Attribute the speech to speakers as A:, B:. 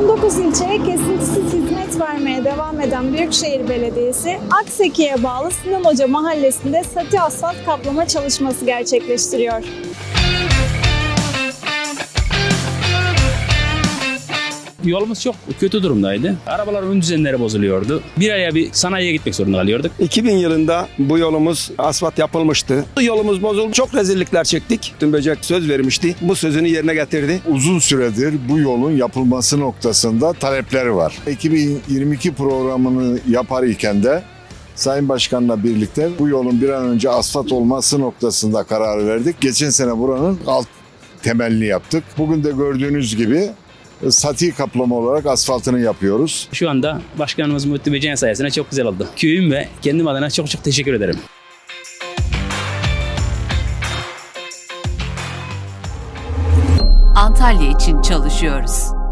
A: 9 ilçeye kesintisiz hizmet vermeye devam eden Büyükşehir Belediyesi, Akseki'ye bağlı Sinan Hoca Mahallesi'nde sati asfalt kaplama çalışması gerçekleştiriyor.
B: Yolumuz çok kötü durumdaydı. Arabaların ön düzenleri bozuluyordu. Bir aya bir sanayiye gitmek zorunda kalıyorduk.
C: 2000 yılında bu yolumuz asfalt yapılmıştı. Bu yolumuz bozuldu. Çok rezillikler çektik. Tüm Böcek söz vermişti. Bu sözünü yerine getirdi.
D: uzun süredir bu yolun yapılması noktasında talepleri var. 2022 programını yapar iken de Sayın Başkan'la birlikte bu yolun bir an önce asfalt olması noktasında karar verdik. Geçen sene buranın alt temelini yaptık. Bugün de gördüğünüz gibi sati kaplama olarak asfaltını yapıyoruz.
B: Şu anda başkanımız Muhittin Böceğin sayesinde çok güzel oldu. Köyüm ve kendim adına çok çok teşekkür ederim.
E: Antalya için çalışıyoruz.